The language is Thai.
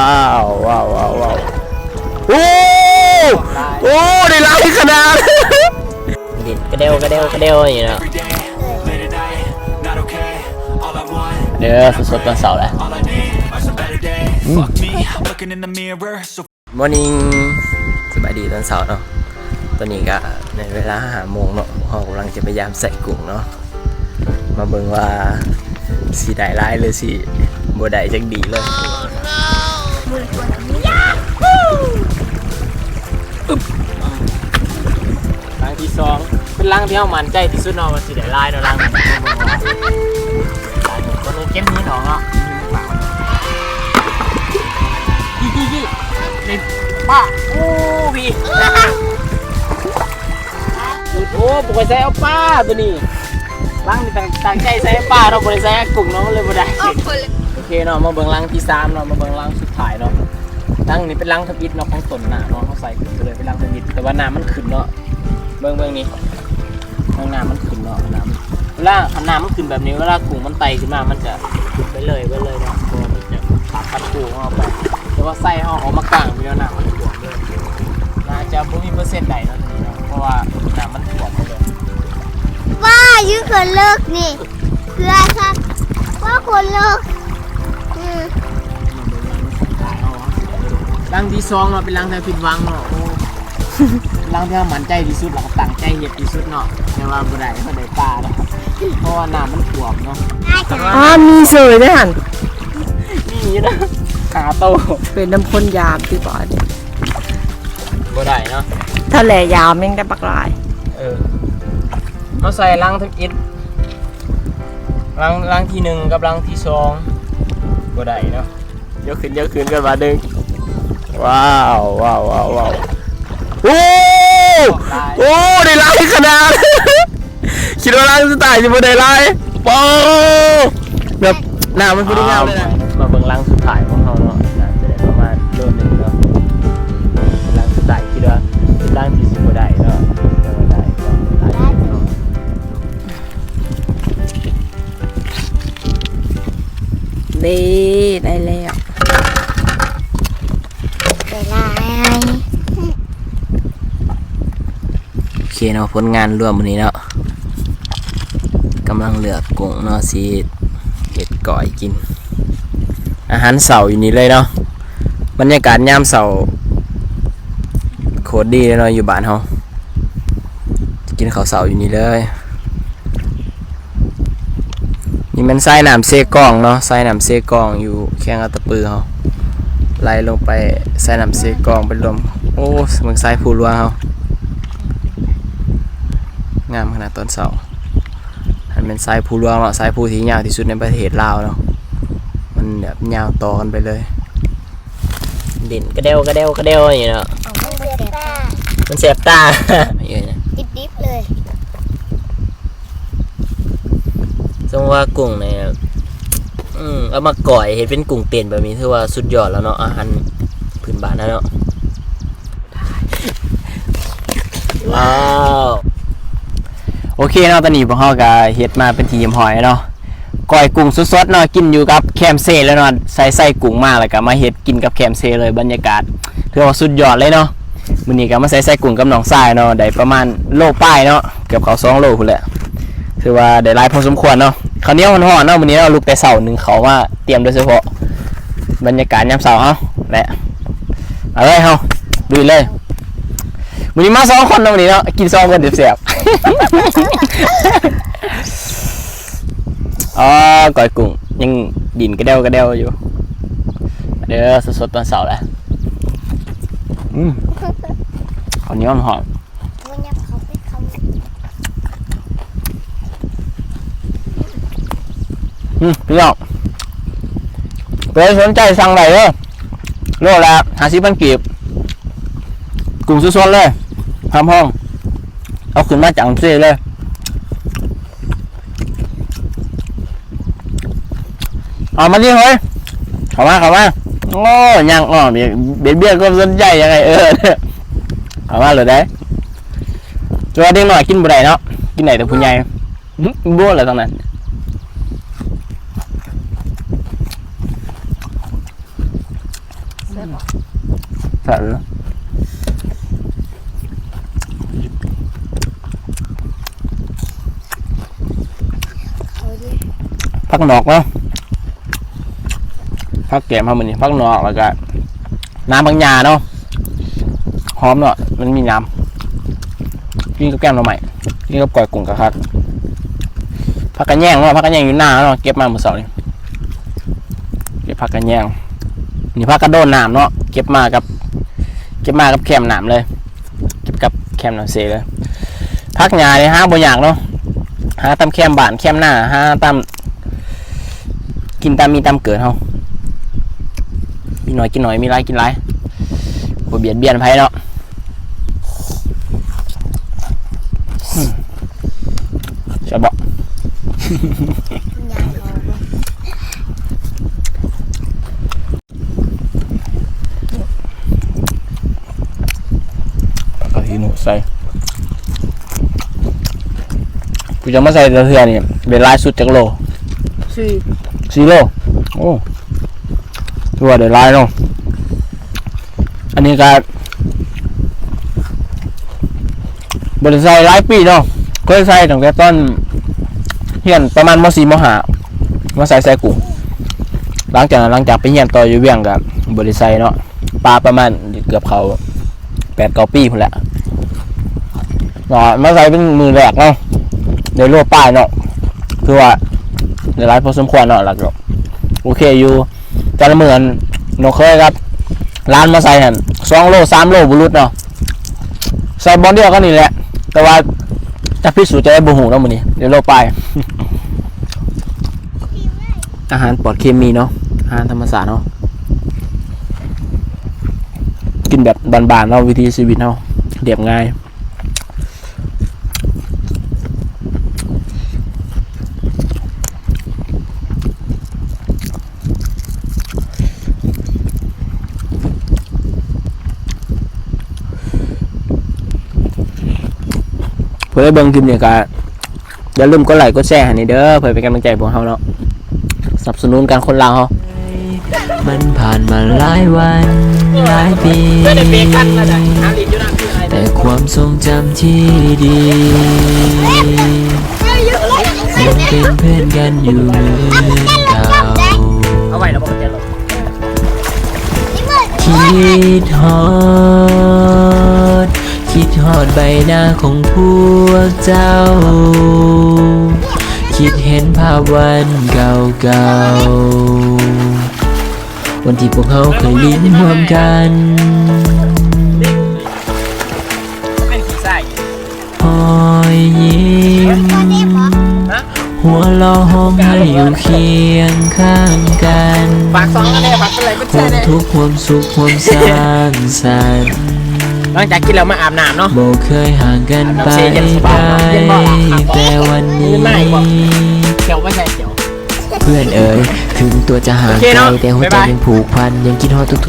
ว้าวว้าวว้าวว้าวโอ้โอ้ได้หลายขนาดดินกระเดวกระเดวกระเดวอย่างเนาะ Late at night, not okay. All I want, เด้อสดๆตอนเสาร์แหละ all I need are some better days. Fuck me, I'm looking in the mirror, so m o r n i n g สบายดีตอนเสาร์เนาะตอนนี้ก็ในเวลาหาโมงเนาะเรากำลังจะพยายามใส่กุ้งเนาะมาเบิ่งว่าสีได้ร้ายหรือสีบ่ได้จักดีเลย มือตัวนี้ยาฮูลังที่สองเป็นลังที่เฮามันใจที่สุดเนาะมันสิได้ลายเนาะลังนี้ลายหนึ่งตัวนึงเก็บนี้หนองเนาะยี่ยี่ยี่เล่นป้าโอ้พี่โอ้ปกติใส่เอาป้าตัวนี้ลังนี่ตั้งตั้งใจใส่ป้าเราะบริใส่กุ้งเนาะมันเลยบ่ได้ เคเนาะมาเบิ่งลังที่สามเนาะมาเบิ่งลังสุดท้ายเนาะลังนี้เป็นลังทบิดเนาะของต้นหน้าเนาะเขาใส่ขึ้นไปเลยเป็นลังทบิดแต่ว่าน้ำมันขึ้นเนาะเบิ่งเบิ่งนี่ข้างน้ำมันขึ้นเนาะน้ำเวลาขันน้ำมันขึ้นแบบนี้เวลากุ้งมันไต่ขึ้นมามันจะขึ้นไปเลยไปเลยเนาะเพราะว่ามันจะตัดพัดกุ้งเอาไปแต่ว่าไส้เอาออกมากลางมีแล้วน้ำมันท่วมเลยน่าจะบ่มีเปอร์เซ็นต์ใดเนาะตรงนี้เพราะว่าน้ำมันท่วมเลยว่ายืดคนเลิกนี่เพื่อค่ะว่าคนเลิก อืมรังที่สองเนาะเป็นรังที่ผิดหวังเนาะโอ้รังที่เรามั่นใจที่สุดแล้วก็ตั้งใจเฮ็ดที่สุดเนาะแต่ว่าบ่ได้บ่ได้ปลาเนาะเพราะว่าน้ำมันท่วมเนาะได้จ้ะอ๋อมีเสยด้วยหันนี่นะขาโตเป็นน้ำพ่นยามที่บ่อเนี่ยบ่ได้เนาะถ้าแหล่ยามแม่งได้ปักหลาย เออมาใส่รังทับอิดรังรังที่หนึ่งกับรังที่สอง บ่ได้เนาะยกขึ้นยกขึ้นกันมาดึงว้าวว้าวว้าวว้าวโอ้โอ้ได้หลายขนาดคิดว่ารังสไตล์จะบ่ได้หลายโอ้แบบหน้ามันพอดีงามเลยนะ ดีได้แล้วเวลาโอเคเนาะผลงานรวมวันนี้เนาะกำลังเหลือกกุ้งเนาะสีเห็ดก่อยกิน อาหารเสาร์อยู่นี่เลยเนาะบรรยากาศยามเสาร์โคตรดีเลยเนาะอยู่บ้านเฮากินข้าวเสาร์อยู่นี่เลย นี่มันไส้น้ำเซกองเนาะไส้น้ำเซกองอยู่แข้งอัตตปือเฮาไล่ลงไปไส้น้ำเซกองไปรวมโอ้เมืองไส้ผู้ลัวเฮางามขนาดตอนเสาร์อันเป็นไส้ผู้ลวงเนาะไส้ผู้ที่ยาวที่สุดในประเทศลาวเนาะมันแบบยาวต่อกันไปเลย เด่นกระเดวกระเดวกระเดวอย่างเนาะเอาเสียบตามันเสียบตาอย่างเงี้ยดิบดิบๆเลย ทรงว่ากุ้งเนี่ยอืมเอามาก่อยเห็นเป็นกุ้งเต้นแบบนี้ถือว่าสุดยอดแล้วเนาะอาหารพื้นบ้านนะเนาะว้าวโอเคเนาะตอนนี้พวกเราก็เฮ็ดมาเป็นทีมหอยเนาะก่อยกุ้งสดๆเนาะกินอยู่กับแคมเซ่แล้วเนาะใส่ใส่กุ้งมาแล้วก็มาเฮ็ดกินกับแคมเซ่เลยบรรยากาศถือว่าสุดยอดเลยเนาะมื้อนี้ก็มาใส่ใส่กุ้งกับน้องทรายเนาะได้ประมาณโลป้ายเนาะเกือบเขาสองโลพุ่นแหละ ถือว่าได้หลายพอสมควรเนาะคราวนี้มันห่อนเนาะวันนี้เราลุกแต่เสาหนึ่งเขาว่าเตรียมโดยเฉพาะ บรรยากาศยามเสาเฮาแหละเอาเลยเฮาดูเลยวันนี้มาสองคนเนาะวันนี้เนาะกินซองกันเสียบอ๋อก่อยกุ้งยังดินกระเดวกระเดวอยู่ เดี๋ยวสดๆตอนเสาร์แหละอืมคราวนี้มันหอม มันยับเขาไปเขา อืม พี่น้องเพื่อสนใจสั่งได้เลยโลละห้าสิบันกีบกลุ่มสุดๆเลยทำห้อง เอาขึ้นมาจากเซ่เลยเอามาดิเฮ้ยเข้ามาเข้ามาโอ้ยังอ๋อเบียดเบียดเบียก็สนใจยังไงเออเข้ามาเลยได้ตัวเด็กหน่อยกินบ่ได้เนาะกินไหนแต่ผู้ใหญ่บ้อะไรตรงนั้น อ แซ่บบ่ แซ่บเลยพักนอกเนาะพักแกมเขามันนี่พักนอกแล้วก็น้ำบางยาเนาะหอมเนาะมันมีน้ำกินกับแก้มเราใหม่กินกับก่อยกุ้งกะครับพักกันแย่งเนาะพักกันแย่งอยู่หน้าเนาะเก็บมาเมื่อเสาร์นี่เก็บพักกันแย่งนี่พักกระโดนน้ำเนาะเก็บมากับ เก็บมากับแคมน้ำเลย เก็บกับแคมน้ำเซเลยพักหญ้าเนี่ยหาบ่อยากเนาะหาตามแคมบ้านแคมหน้าหาตามกินตามมีตามเกิดเฮามีน้อยกินน้อยมีหลายกินหลายบ่เบียดเบียนไผเนาะอืมใช่บ่ กะทิหนูใส่กู จะมาใส่เทือนี่เป็นลายสุดจากโลชื่อสี่โลโอ้ถือว่าเดี๋ยวลายเนาะอันนี้ก็บริษัทหลายปีเนาะเคยใส่ตั้งแต่ต้นเฮียนประมาณมสี่มห้ามาใส่ใส่กุ้งหลังจากนั้นหลังจากไปเฮียนต่ออยู่เวียงกับบริษัทเนาะปลาประมาณเกือบเขาแปดเก้าปีพุ่นแหละเนาะมาใส่เป็นมือแรกเนาะ ในรูปป้ายเนาะคือว่าในร้านพอสมควรเนาะหลักเนาะโอเคอยู่แต่ละมือเนาะเคยครับร้านมาใส่หันสองโลสามโลบุรุษเนาะใส่บอลเดียวกันนี่แหละ แต่ว่าจะพิสูจน์จะได้บูหูเนาะมือนี้ในโลป้ายอาหารปลอดเคมีเนาะอาหารธรรมศาสตร์เนาะกินแบบบานๆเนาะวิธีชีวิตเนาะเรียบง่าย เพื่อให้เบิ่งคลิปเนี่ยก็อย่าลืมกดไลค์กดแชร์ให้นี่เด้อเพื่อเป็นกำลังใจพวกเราเนาะสนับสนุนการคนลาวเฮามันผ่านมาหลายวันหลายปี แต่ความทรงจำที่ดียังเป็นเพื่อนกันอยู่เหมือนเก่าเอาไว้แล้วบอกจะลงคิดฮอด คิดฮอดใบหน้าของ พวกเจ้า คิดเห็นภาพวันเก่าๆ วันที่พวกเขาเคยลิ้นร่วมกันเป็นขี้ไส้หอยยิ้ม หัวเราะห้องให้อยู่เคียงข้างกัน ฝากซองกันเลยฝากกันเลยก็คแช่วามเลยทุกข์ความสุขความสร้างสรรค์ หลังจากกินแล้วมาอาบน้ำเนาะโบเคยห่างกันไปได้แต่วันนี้เขียวไม่ใช่เขียว เพื่อนเอ๋ยถึงตัวจะห่างโอเคไกลเนอะแต่หัวบ๊ายใจบายยังผูกพันยังคิดฮอดทุกๆ